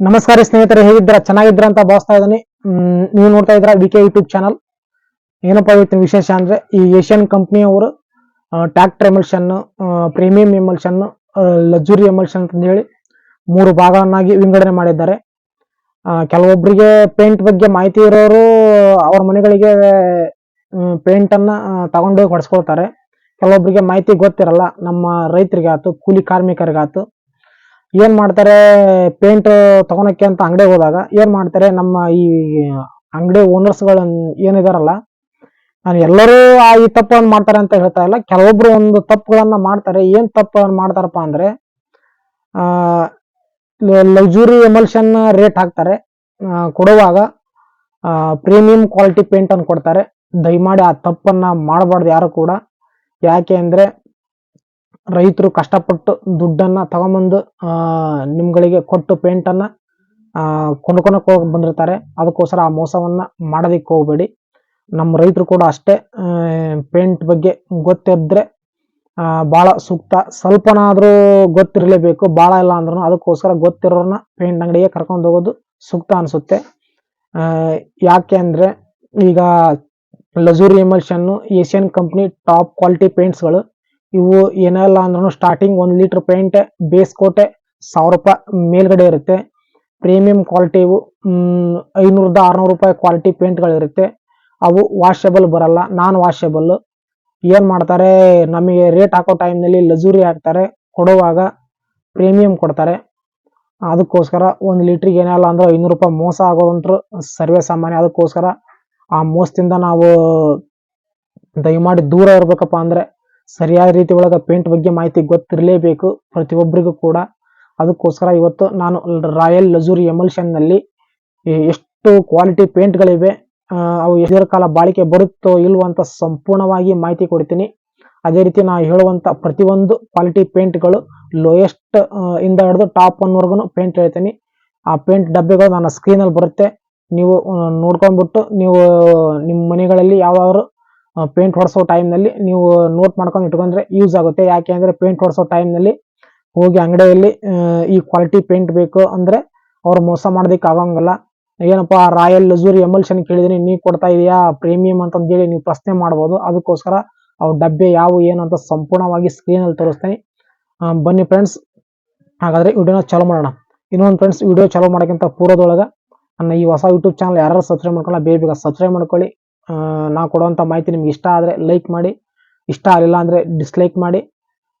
ನಮಸ್ಕಾರ ಸ್ನೇಹಿತರೆ ಹೇಗಿದ್ದೀರಾ? ಚೆನ್ನಾಗಿದ್ದೀರಾ ಅಂತ ಭಾವಿಸ್ತಾ ಇದ್ದೀನಿ. ನೀವು ನೋಡ್ತಾ ಇದ್ದೀರಾ ವಿ ಕೆ ಯೂಟ್ಯೂಬ್ ಚಾನಲ್. ಏನಪ್ಪಾ ಇವತ್ತಿನ ವಿಶೇಷ ಅಂದ್ರೆ ಈ Asian ಕಂಪ್ನಿಯವರು tractor emulsion premium emulsion luxury emulsion ಅಂತ ಹೇಳಿ ಮೂರು ಭಾಗವನ್ನಾಗಿ ವಿಂಗಡಣೆ ಮಾಡಿದ್ದಾರೆ. ಕೆಲವೊಬ್ಬರಿಗೆ ಪೇಂಟ್ ಬಗ್ಗೆ ಮಾಹಿತಿ ಇರೋರು ಅವ್ರ ಮನೆಗಳಿಗೆ ಪೇಂಟ್ ಅನ್ನ ಆ, ತಗೊಂಡೋಗಿ ಹೊಡೆಸ್ಕೊಳ್ತಾರೆ. ಕೆಲವೊಬ್ಬರಿಗೆ ಮಾಹಿತಿ ಗೊತ್ತಿರಲ್ಲ. ನಮ್ಮ ರೈತರಿಗೆ ಆಯ್ತು ಕೂಲಿ ಕಾರ್ಮಿಕರಿಗಾಯ್ತು. ಏನ್ ಮಾಡ್ತಾರೆ ಪೇಂಟ್ ತಗೊಳಕ್ಕೆ ಅಂತ ಅಂಗಡಿಗೆ ಹೋದಾಗ ಏನ್ ಮಾಡ್ತಾರೆ, ನಮ್ಮ ಈ ಅಂಗಡಿ ಓನರ್ಸ್ಗಳ ಏನಿದಾರಲ್ಲ, ನಾನು ಎಲ್ಲರೂ ಆ ಈ ತಪ್ಪನ್ನು ಮಾಡ್ತಾರೆ ಅಂತ ಹೇಳ್ತಾ ಇಲ್ಲ. ಕೆಲವೊಬ್ರು ಒಂದು ತಪ್ಪುಗಳನ್ನ ಮಾಡ್ತಾರೆ. ಏನ್ ತಪ್ಪು ಮಾಡ್ತಾರಪ್ಪ ಅಂದ್ರೆ ಲಕ್ಸುರಿ ಎಮಲ್ಷನ್ ರೇಟ್ ಹಾಕ್ತಾರೆ. ಕೊಡುವಾಗ ಪ್ರೀಮಿಯಂ ಕ್ವಾಲಿಟಿ ಪೇಂಟ್ ಅನ್ನು ಕೊಡ್ತಾರೆ. ದಯಮಾಡಿ ಆ ತಪ್ಪನ್ನ ಮಾಡಬಾರ್ದು ಯಾರು ಕೂಡ. ಯಾಕೆ ಅಂದ್ರೆ ರೈತರು ಕಷ್ಟಪಟ್ಟು ದುಡ್ಡನ್ನ ತಗೊಂಬಂದು ನಿಮ್ಗಳಿಗೆ ಕೊಟ್ಟು ಪೇಂಟನ್ನು ಕೊಂಡ್ಕೊಳಕ್ಕೆ ಹೋಗಿ ಬಂದಿರ್ತಾರೆ. ಅದಕ್ಕೋಸ್ಕರ ಆ ಮೋಸವನ್ನು ಮಾಡೋದಕ್ಕೆ ಹೋಗ್ಬೇಡಿ. ನಮ್ಮ ರೈತರು ಕೂಡ ಅಷ್ಟೇ ಪೇಂಟ್ ಬಗ್ಗೆ ಗೊತ್ತಿದ್ರೆ ಭಾಳ ಸೂಕ್ತ. ಸ್ವಲ್ಪನಾದರೂ ಗೊತ್ತಿರಲೇಬೇಕು ಬಹಳ ಇಲ್ಲ ಅಂದ್ರೂ ಅದಕ್ಕೋಸ್ಕರ ಗೊತ್ತಿರೋರನ್ನ ಪೇಂಟ್ ಅಂಗಡಿಗೆ ಕರ್ಕೊಂಡು ಹೋಗೋದು ಸೂಕ್ತ ಅನಿಸುತ್ತೆ. ಯಾಕೆ ಅಂದ್ರೆ ಈಗ luxury emulsion Asian company top quality ಪೇಂಟ್ಸ್ಗಳು ಇವು ಏನಲ್ಲ ಅಂದ್ರೂ ಸ್ಟಾರ್ಟಿಂಗ್ ಒಂದು ಲೀಟರ್ ಪೇಂಟ್ ಬೇಸ್ ಕೋಟೆ ಸಾವಿರ ರೂಪಾಯಿ ಮೇಲ್ಗಡೆ ಇರುತ್ತೆ. ಪ್ರೀಮಿಯಂ ಕ್ವಾಲಿಟಿ ಇವು ಐನೂರದ ಆರ್ನೂರು ರೂಪಾಯಿ ಕ್ವಾಲಿಟಿ ಪೇಂಟ್ಗಳಿರುತ್ತೆ ಅವು ವಾಷೇಬಲ್ ಬರಲ್ಲ ನಾನ್ ವಾಷೇಬಲ್ ಏನ್ ಮಾಡ್ತಾರೆ, ನಮಗೆ ರೇಟ್ ಹಾಕೋ ಟೈಮ್ನಲ್ಲಿ ಲಜೂರಿ ಹಾಕ್ತಾರೆ, ಕೊಡುವಾಗ ಪ್ರೀಮಿಯಂ ಕೊಡ್ತಾರೆ. ಅದಕ್ಕೋಸ್ಕರ ಒಂದು ಲೀಟ್ರಿಗೆ ಏನೆಲ್ಲ ಅಂದ್ರೆ ಐನೂರು ರೂಪಾಯಿ ಮೋಸ ಆಗೋದಂತೂ ಸರ್ವೇ ಸಾಮಾನ್ಯ. ಅದಕ್ಕೋಸ್ಕರ ಆ ಮೋಸದಿಂದ ನಾವು ದಯಮಾಡಿ ದೂರ ಇರಬೇಕಪ್ಪ ಅಂದ್ರೆ ಸರಿಯಾದ ರೀತಿ ಒಳಗೆ ಪೇಂಟ್ ಬಗ್ಗೆ ಮಾಹಿತಿ ಗೊತ್ತಿರಲೇಬೇಕು. ಪ್ರತಿಯೊಬ್ಬರಿಗೂ ಕೂಡ. ಅದಕ್ಕೋಸ್ಕರ ಇವತ್ತು ನಾನು ರಾಯಲ್ ಲಜೂರಿ ಎಮಲ್ಷನ್ನಲ್ಲಿ ಎಷ್ಟು ಕ್ವಾಲಿಟಿ ಪೇಂಟ್ಗಳಿವೆ ಅವು ಎಷ್ಟು ಕಾಲ ಬಾಳಿಕೆ ಬರುತ್ತೋ ಇಲ್ವೋ ಅಂತ ಸಂಪೂರ್ಣವಾಗಿ ಮಾಹಿತಿ ಕೊಡ್ತೀನಿ. ಅದೇ ರೀತಿ ನಾನು ಹೇಳುವಂತ ಪ್ರತಿಯೊಂದು ಕ್ವಾಲಿಟಿ ಪೇಂಟ್ಗಳು ಲೋಯೆಸ್ಟ್ ಇಂದ ಹಿಡಿದು ಟಾಪ್ ಒನ್ವರೆಗೂ ಪೇಂಟ್ ಹೇಳ್ತೀನಿ. ಆ ಪೇಂಟ್ ಡಬ್ಬೆಗಳು ನನ್ನ ಸ್ಕ್ರೀನ್ ಅಲ್ಲಿ ಬರುತ್ತೆ. ನೀವು ನೋಡ್ಕೊಂಡ್ಬಿಟ್ಟು ನೀವು, ನಿಮ್ಮ ಮನೆಗಳಲ್ಲಿ ಯಾವ್ದಾದ್ರು ಪೇಂಟ್ ಹೊಡೆಸೋ ಟೈಮ್ನಲ್ಲಿ ನೀವು ನೋಟ್ ಮಾಡ್ಕೊಂಡು ಇಟ್ಕೊಂಡ್ರೆ ಯೂಸ್ ಆಗುತ್ತೆ. ಯಾಕೆ ಅಂದರೆ ಪೇಂಟ್ ಹೊಡೆಸೋ ಟೈಮ್ನಲ್ಲಿ ಹೋಗಿ ಅಂಗಡಿಯಲ್ಲಿ ಈ ಕ್ವಾಲಿಟಿ ಪೇಂಟ್ ಬೇಕು ಅಂದರೆ ಅವ್ರು ಮೋಸ ಮಾಡೋದಕ್ಕೆ ಆಗಂಗಿಲ್ಲ. ಏನಪ್ಪ ರಾಯಲ್ ಲಜೂರಿ ಎಮಲ್ಷನ್ ಕೇಳಿದೀನಿ, ನೀ ಕೊಡ್ತಾ ಇದೆಯಾ? ಪ್ರೀಮಿಯಂ ಅಂತಂದೇಳಿ ನೀವು ಪ್ರಶ್ನೆ ಮಾಡ್ಬೋದು. ಅದಕ್ಕೋಸ್ಕರ ಅವ್ರ ಡಬ್ಬೆ ಯಾವ, ಏನು ಅಂತ ಸಂಪೂರ್ಣವಾಗಿ ಸ್ಕ್ರೀನಲ್ಲಿ ತೋರಿಸ್ತೀನಿ. ಬನ್ನಿ ಫ್ರೆಂಡ್ಸ್ ಹಾಗಾದರೆ ವಿಡಿಯೋನ ಚಾಲೂ ಮಾಡೋಣ. ಇನ್ನೊಂದು ಫ್ರೆಂಡ್ಸ್ ವಿಡಿಯೋ ಚಾಲೂ ಮಾಡೋಕ್ಕಿಂತ ಪೂರ್ವದೊಳಗೆ ನನ್ನ ಈ ಹೊಸ ಯೂಟ್ಯೂಬ್ ಚಾನಲ್ ಯಾರು ಸಬ್ಸ್ಕ್ರೈಬ್ ಮಾಡ್ಕೊಳ್ಳ ಬೇಗ ಬೇಗ ಸಬ್ಸ್ಕ್ರೈಬ್ ಮಾಡ್ಕೊಳ್ಳಿ. ನಾ ಕೊಡುವಂಥ ಮಾಹಿತಿ ನಿಮ್ಗೆ ಇಷ್ಟ ಆದರೆ ಲೈಕ್ ಮಾಡಿ, ಇಷ್ಟ ಆಗಲಿಲ್ಲ ಅಂದರೆ ಡಿಸ್ಲೈಕ್ ಮಾಡಿ,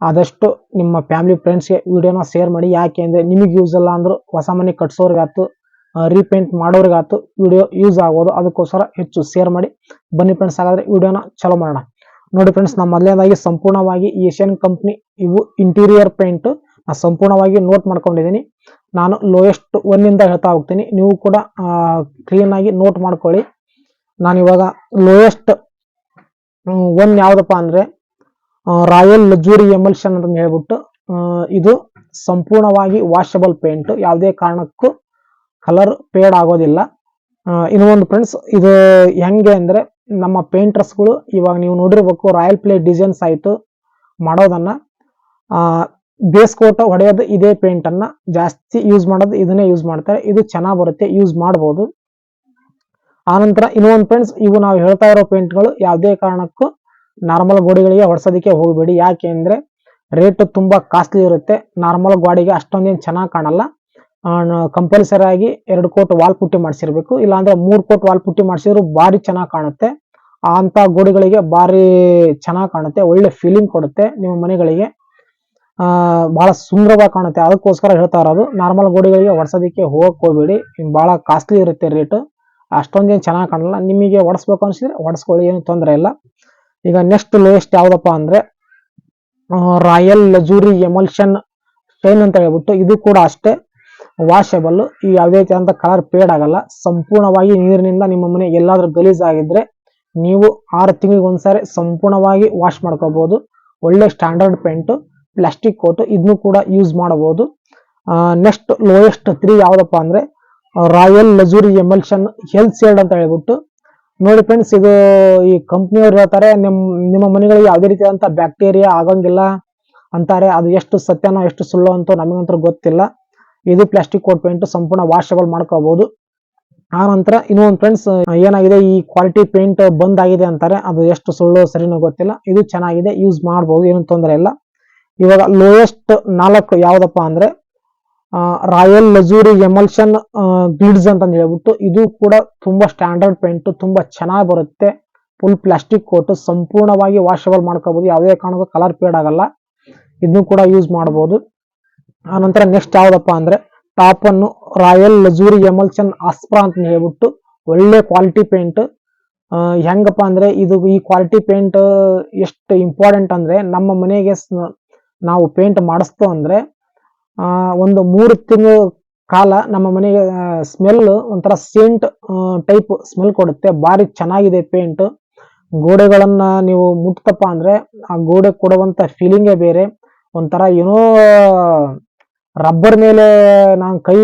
ಆದಷ್ಟು ನಿಮ್ಮ ಫ್ಯಾಮಿಲಿ ಫ್ರೆಂಡ್ಸ್ಗೆ ವಿಡಿಯೋನ ಶೇರ್ ಮಾಡಿ. ಯಾಕೆ ಅಂದರೆ ನಿಮಗೆ ಯೂಸ್ ಅಲ್ಲ ಅಂದರೂ ಹೊಸ ಮನೆ ಕಟ್ಸೋರಿಗಾಯ್ತು ರೀಪೇಂಟ್ ಮಾಡೋರಿಗಾಯ್ತು ವಿಡಿಯೋ ಯೂಸ್ ಆಗೋದು. ಅದಕ್ಕೋಸ್ಕರ ಹೆಚ್ಚು ಶೇರ್ ಮಾಡಿ. ಬನ್ನಿ ಫ್ರೆಂಡ್ಸ್ ಹಾಗಾದರೆ ವಿಡಿಯೋನ ಚಲೋ ಮಾಡೋಣ. ನೋಡಿ ಫ್ರೆಂಡ್ಸ್ ನಮ್ಮ ಮೊದಲನೇದಾಗಿ ಸಂಪೂರ್ಣವಾಗಿ ಏಷ್ಯನ್ ಕಂಪ್ನಿ ಇವು ಇಂಟೀರಿಯರ್ ಪೇಂಟ್ ನಾನು ಸಂಪೂರ್ಣವಾಗಿ ನೋಟ್ ಮಾಡ್ಕೊಂಡಿದ್ದೀನಿ ನಾನು ಲೋಯೆಸ್ಟ್ ಒಂದಿಂದ ಹೇಳ್ತಾ ಹೋಗ್ತೀನಿ. ನೀವು ಕೂಡ ಕ್ಲೀನಾಗಿ ನೋಟ್ ಮಾಡ್ಕೊಳ್ಳಿ. ನಾನು ಇವಾಗ ಲೋಯೆಸ್ಟ್ ಒನ್ ಯಾವುದಪ್ಪ ಅಂದ್ರೆ ರಾಯಲ್ ಲಗ್ಜುರಿ ಎಮಲ್ಷನ್ ಅಂತ ಹೇಳ್ಬಿಟ್ಟು ಇದು ಸಂಪೂರ್ಣವಾಗಿ ವಾಷಬಲ್ ಪೇಂಟ್ ಯಾವುದೇ ಕಾರಣಕ್ಕೂ ಕಲರ್ ಪೇಡ್ ಆಗೋದಿಲ್ಲ. ಇನ್ನೊಂದು ಇನ್ನು ಒಂದು ಫ್ರೆಂಡ್ಸ್ ಇದು ಹೆಂಗೆ ಅಂದರೆ, ನಮ್ಮ ಪೇಂಟರ್ಸ್ಗಳು ಇವಾಗ ನೀವು ನೋಡಿರ್ಬೇಕು ರಾಯಲ್ ಪ್ಲೇ ಡಿಸೈನ್ಸ್ ಆಯಿತು ಮಾಡೋದನ್ನು. ಬೇಸ್ ಕೋಟ ಹೊಡೆಯೋದು ಇದೇ ಪೇಂಟನ್ನು ಜಾಸ್ತಿ ಯೂಸ್ ಮಾಡೋದು ಇದನ್ನೇ ಯೂಸ್ ಮಾಡ್ತಾರೆ. ಇದು ಚೆನ್ನಾಗಿ ಬರುತ್ತೆ ಯೂಸ್ ಮಾಡ್ಬೋದು. ಆನಂತರ ಇನ್ನೊಂದು ಫ್ರೆಂಡ್ಸ್ ಇವು ನಾವು ಹೇಳ್ತಾ ಇರೋ ಪೇಂಟ್ಗಳು ಯಾವುದೇ ಕಾರಣಕ್ಕೂ ನಾರ್ಮಲ್ ಗೋಡೆಗಳಿಗೆ ಹೊಡ್ಸೋದಕ್ಕೆ ಹೋಗಬೇಡಿ. ಯಾಕೆ ಅಂದರೆ ರೇಟ್ ತುಂಬಾ ಕಾಸ್ಟ್ಲಿ ಇರುತ್ತೆ. ನಾರ್ಮಲ್ ಗೋಡೆಗೆ ಅಷ್ಟೊಂದೇನು ಚೆನ್ನಾಗಿ ಕಾಣಲ್ಲ. ಕಂಪಲ್ಸರಿ ಆಗಿ ಎರಡು ಕೋಟ್ ವಾಲ್ ಪುಟ್ಟಿ ಮಾಡಿಸಿರ್ಬೇಕು. ಇಲ್ಲಾಂದ್ರೆ ಮೂರು ಕೋಟ್ ವಾಲ್ ಪುಟ್ಟಿ ಮಾಡಿಸಿದ್ರು ಭಾರಿ ಚೆನ್ನಾಗಿ ಕಾಣುತ್ತೆ. ಅಂತ ಗೋಡೆಗಳಿಗೆ ಭಾರಿ ಚೆನ್ನಾಗಿ ಕಾಣುತ್ತೆ. ಒಳ್ಳೆ ಫೀಲಿಂಗ್ ಕೊಡುತ್ತೆ ನಿಮ್ಮ ಮನೆಗಳಿಗೆ. ಬಹಳ ಸುಂದರವಾಗಿ ಕಾಣುತ್ತೆ. ಅದಕ್ಕೋಸ್ಕರ ಹೇಳ್ತಾ ಇರೋದು ನಾರ್ಮಲ್ ಗೋಡೆಗಳಿಗೆ ಹೊಡ್ಸೋದಕ್ಕೆ ಹೋಗಕ್ಕೆ ಹೋಗ್ಬೇಡಿ ಬಹಳ ಕಾಸ್ಟ್ಲಿ ಇರುತ್ತೆ ರೇಟ್ ಅಷ್ಟೊಂದೇನು ಚೆನ್ನಾಗಿ ಕಾಣಲ್ಲ. ನಿಮಗೆ ಒಡಿಸ್ಬೇಕು ಅನಿಸಿದ್ರೆ ಒಡಿಸ್ಕೊಳ್ಳಿ, ಏನು ತೊಂದರೆ ಇಲ್ಲ. ಈಗ ನೆಕ್ಸ್ಟ್ ಲೋಯೆಸ್ಟ್ ಯಾವುದಪ್ಪ ಅಂದ್ರೆ ರಾಯಲ್ ಲಜೂರಿ ಎಮಲ್ಷನ್ ಸ್ಟೈನ್ ಅಂತ ಹೇಳ್ಬಿಟ್ಟು ಇದು ಕೂಡ ಅಷ್ಟೇ ವಾಷಬಲ್ ಈ ಯಾವುದೇ ರೀತಿಯಾದಂಥ ಕಲರ್ ಪೇಡ್ ಆಗಲ್ಲ. ಸಂಪೂರ್ಣವಾಗಿ ನೀರಿನಿಂದ ನಿಮ್ಮ ಮನೆ ಎಲ್ಲಾದರೂ ಗಲೀಜ್ ಆಗಿದ್ರೆ ನೀವು ಆರು ತಿಂಗಳಿಗೆ ಒಂದ್ಸಾರಿ ಸಂಪೂರ್ಣವಾಗಿ ವಾಶ್ ಮಾಡ್ಕೋಬಹುದು ಒಳ್ಳೆ ಸ್ಟ್ಯಾಂಡರ್ಡ್ ಪೇಂಟು ಪ್ಲಾಸ್ಟಿಕ್ ಕೋಟು ಇದನ್ನು ಕೂಡ ಯೂಸ್ ಮಾಡಬಹುದು ನೆಕ್ಸ್ಟ್ ಲೋಯೆಸ್ಟ್ ತ್ರೀ ಯಾವುದಪ್ಪ ಅಂದ್ರೆ royal luxury emulsion health shade ಅಂತ ಹೇಳ್ಬಿಟ್ಟು. ನೋಡಿ ಫ್ರೆಂಡ್ಸ್ ಇದು ಈ ಕಂಪ್ನಿಯವ್ರು ಹೇಳ್ತಾರೆ, ನಿಮ್, ನಿಮ್ಮ ಮನೆಗಳಿಗೆ ಯಾವುದೇ ರೀತಿಯಾದಂಥ ಬ್ಯಾಕ್ಟೀರಿಯಾ ಆಗಂಗಿಲ್ಲ ಅಂತಾರೆ. ಅದು ಎಷ್ಟು ಸತ್ಯನೋ, ಎಷ್ಟು ಸುಳ್ಳು ಅಂತ ನಮಗಂತೂ ಗೊತ್ತಿಲ್ಲ. ಇದು ಪ್ಲಾಸ್ಟಿಕ್ ಕೋಟ್ ಪೇಂಟ್ ಸಂಪೂರ್ಣ ವಾಷಬಲ್ ಮಾಡ್ಕೋಬಹುದು ಆ ನಂತರ ಇನ್ನೊಂದು ಫ್ರೆಂಡ್ಸ್ ಏನಾಗಿದೆ, ಈ ಕ್ವಾಲಿಟಿ ಪೇಂಟ್ ಬಂದ್ ಆಗಿದೆ ಅಂತಾರೆ. ಅದು ಎಷ್ಟು ಸುಳ್ಳು, ಸರಿನೋ ಗೊತ್ತಿಲ್ಲ. ಇದು ಚೆನ್ನಾಗಿದೆ ಯೂಸ್ ಮಾಡಬಹುದು ಏನು ತೊಂದರೆ ಇಲ್ಲ. ಇವಾಗ ಲೋಯೆಸ್ಟ್ ನಾಲ್ಕು ಯಾವುದಪ್ಪ ಅಂದ್ರೆ ರಾಯಲ್ ಲಜೂರಿ ಎಮಲ್ಷನ್ ಗ್ಲಿಡ್ಸ್ ಅಂತ ಹೇಳ್ಬಿಟ್ಟು ಇದು ಕೂಡ ತುಂಬಾ ಸ್ಟ್ಯಾಂಡರ್ಡ್ ಪೇಂಟ್ ತುಂಬಾ ಚೆನ್ನಾಗಿ ಬರುತ್ತೆ. ಫುಲ್ ಪ್ಲಾಸ್ಟಿಕ್ ಕೋಟ್ ಸಂಪೂರ್ಣವಾಗಿ ವಾಷಬಲ್ ಮಾಡ್ಕೋಬಹುದು ಯಾವುದೇ ಕಾರಣಕ್ಕೂ ಕಲರ್ ಪೇಡ್ ಆಗಲ್ಲ. ಇದನ್ನು ಕೂಡ ಯೂಸ್ ಮಾಡಬಹುದು ಆನಂತರ ನಂತರ ನೆಕ್ಸ್ಟ್ ಯಾವ್ದಪ್ಪ ಅಂದ್ರೆ ಟಾಪ್ ಅನ್ನು ರಾಯಲ್ ಲಜೂರಿ ಎಮಲ್ಷನ್ ಆಸ್ಪ್ರಾ ಅಂತ ಹೇಳ್ಬಿಟ್ಟು ಒಳ್ಳೆ ಕ್ವಾಲಿಟಿ ಪೇಂಟ್ ಹೆಂಗಪ್ಪ ಅಂದ್ರೆ ಇದು ಈ ಕ್ವಾಲಿಟಿ ಪೇಂಟ್ ಎಷ್ಟು ಇಂಪಾರ್ಟೆಂಟ್ ಅಂದ್ರೆ ನಮ್ಮ ಮನೆಗೆ ನಾವು ಪೇಂಟ್ ಮಾಡಿಸ್ತು ಅಂದ್ರೆ ಒಂದು ಮೂರು ತಿಂಗಳು ಕಾಲ ನಮ್ಮ ಮನೆಗೆ ಸ್ಮೆಲ್ ಒಂಥರ ಸೇಂಟ್ ಟೈಪ್ ಸ್ಮೆಲ್ ಕೊಡುತ್ತೆ. ಭಾರಿ ಚೆನ್ನಾಗಿದೆ ಪೇಂಟ್ ಗೋಡೆಗಳನ್ನ ನೀವು ಮುಟ್ತಪ್ಪ ಅಂದ್ರೆ ಆ ಗೋಡೆ ಕೊಡುವಂತ ಫೀಲಿಂಗೇ ಬೇರೆ. ಒಂಥರ ಏನೋ, ರಬ್ಬರ್ ಮೇಲೆ ನಾನು ಕೈ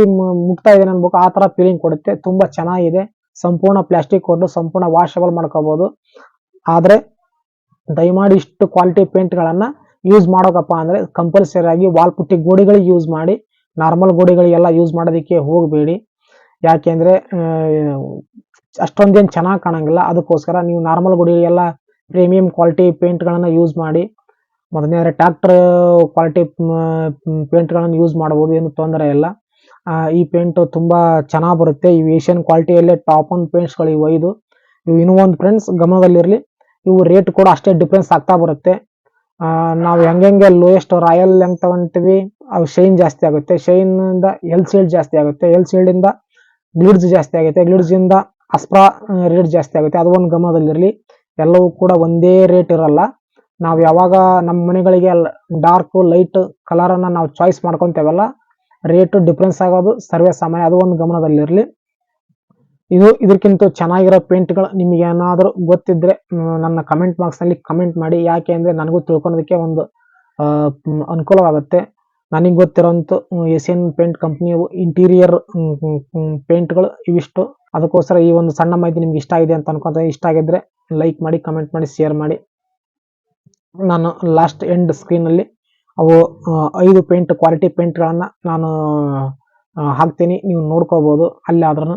ಮುಟ್ತಾ ಇದ್ದೇನೆ ಅನ್ಬೇಕು. ಆ ತರ ಫೀಲಿಂಗ್ ಕೊಡುತ್ತೆ. ತುಂಬಾ ಚೆನ್ನಾಗಿದೆ. ಸಂಪೂರ್ಣ ಪ್ಲಾಸ್ಟಿಕ್ ಕೊಟ್ಟು ಸಂಪೂರ್ಣ ವಾಷಬಲ್ ಮಾಡ್ಕೋಬಹುದು ಆದ್ರೆ ದಯಮಾಡಿ ಇಷ್ಟು ಕ್ವಾಲಿಟಿ ಪೇಂಟ್ಗಳನ್ನ ಯೂಸ್ ಮಾಡೋಕಪ್ಪ ಅಂದ್ರೆ ಕಂಪಲ್ಸರಿ ಆಗಿ ವಾಲ್ ಪುಟ್ಟಿ ಗೋಡೆಗಳಿಗೆ ಯೂಸ್ ಮಾಡಿ ನಾರ್ಮಲ್ ಗೋಡೆಗಳಿಗೆಲ್ಲ ಯೂಸ್ ಮಾಡೋದಕ್ಕೆ ಹೋಗಬೇಡಿ. ಯಾಕೆಂದ್ರೆ ಅಷ್ಟೊಂದೇನು ಚೆನ್ನಾಗಿ ಕಾಣಂಗಿಲ್ಲ. ಅದಕ್ಕೋಸ್ಕರ ನೀವು ನಾರ್ಮಲ್ ಗೋಡೆಗಳಿಗೆಲ್ಲ ಪ್ರೀಮಿಯಂ ಕ್ವಾಲಿಟಿ ಪೇಂಟ್ಗಳನ್ನು ಯೂಸ್ ಮಾಡಿ, ಮೊದಲನೇ ಟ್ರಾಕ್ಟರ್ ಕ್ವಾಲಿಟಿ ಪೇಂಟ್ಗಳನ್ನು ಯೂಸ್ ಮಾಡಬಹುದು, ಏನು ತೊಂದರೆ ಇಲ್ಲ. ಈ ಪೇಂಟ್ ತುಂಬಾ ಚೆನ್ನಾಗಿ ಬರುತ್ತೆ. ಇವು ಏಷ್ಯನ್ ಕ್ವಾಲಿಟಿಯಲ್ಲೇ ಟಾಪ್ ಒನ್ ಪೇಂಟ್ಸ್ಗಳು ಇವು ಐದು. ಇವು ಇನ್ನೂ ಒಂದು ಫ್ರೆಂಡ್ಸ್ ಗಮನದಲ್ಲಿರಲಿ. ಇವು ರೇಟ್ ಕೂಡ ಅಷ್ಟೇ ಡಿಫ್ರೆನ್ಸ್ ಆಗ್ತಾ ಬರುತ್ತೆ. ನಾವು ಹೆಂಗೆ ಲೋಯೆಸ್ಟ್ ರಾಯಲ್ ಹೆಂಗ್ ತಗೊಂತೀವಿ ಅವು ಶೈನ್ ಜಾಸ್ತಿ ಆಗುತ್ತೆ. ಶೈನ್ ಇಂದ ಎಲ್ ಸೀಲ್ಡ್ ಜಾಸ್ತಿ ಆಗುತ್ತೆ. ಎಲ್ ಇಂದ ಗ್ಲಿಡ್ಸ್ ಜಾಸ್ತಿ ಆಗುತ್ತೆ. ಗ್ಲಿಡ್ಸ್ ಇಂದ ಅಸ್ಪ್ರಾ ರೇಟ್ ಜಾಸ್ತಿ ಆಗುತ್ತೆ. ಅದು ಒಂದು ಗಮನದಲ್ಲಿರಲಿ. ಎಲ್ಲವೂ ಕೂಡ ಒಂದೇ ರೇಟ್ ಇರಲ್ಲ. ನಾವು ಯಾವಾಗ ನಮ್ಮ ಮನೆಗಳಿಗೆ ಡಾರ್ಕ್ ಲೈಟ್ ಕಲರ್ ಅನ್ನ ನಾವು ಚಾಯ್ಸ್ ಮಾಡ್ಕೊಂತೇವಲ್ಲ ರೇಟ್ ಡಿಫ್ರೆನ್ಸ್ ಆಗೋದು ಸರ್ವೇ ಸಾಮಾನ್ಯ. ಅದು ಒಂದು ಗಮನದಲ್ಲಿರಲಿ. ಇದು ಇದಕ್ಕಿಂತ ಚೆನ್ನಾಗಿರೋ ಪೇಂಟ್ಗಳು ನಿಮಗೆ ಏನಾದರೂ ಗೊತ್ತಿದ್ರೆ ನನ್ನ ಕಮೆಂಟ್ ಬಾಕ್ಸ್ನಲ್ಲಿ ಕಮೆಂಟ್ ಮಾಡಿ. ಯಾಕೆ ಅಂದರೆ ನನಗೂ ತಿಳ್ಕೊಳೋದಕ್ಕೆ ಒಂದು ಅನುಕೂಲವಾಗುತ್ತೆ. ನನಗೆ ಗೊತ್ತಿರೋಂಥ ಏಷ್ಯನ್ ಪೇಂಟ್ ಕಂಪ್ನಿಯವು ಇಂಟೀರಿಯರ್ ಪೇಂಟ್ಗಳು ಇವಿಷ್ಟು. ಅದಕ್ಕೋಸ್ಕರ ಈ ಒಂದು ಸಣ್ಣ ಮಾಹಿತಿ ನಿಮ್ಗೆ ಇಷ್ಟ ಆಗಿದೆ ಅಂತ ಅನ್ಕೊಂತ ಇಷ್ಟ ಆಗಿದ್ರೆ ಲೈಕ್ ಮಾಡಿ ಕಮೆಂಟ್ ಮಾಡಿ ಶೇರ್ ಮಾಡಿ. ನಾನು ಲಾಸ್ಟ್ ಎಂಡ್ ಸ್ಕ್ರೀನಲ್ಲಿ ಅವು ಐದು ಪೇಂಟ್ ಕ್ವಾಲಿಟಿ ಪೇಂಟ್ಗಳನ್ನು ನಾನು ಹಾಕ್ತೀನಿ. ನೀವು ನೋಡ್ಕೋಬೋದು. ಅಲ್ಲಿ ಆದ್ರೂ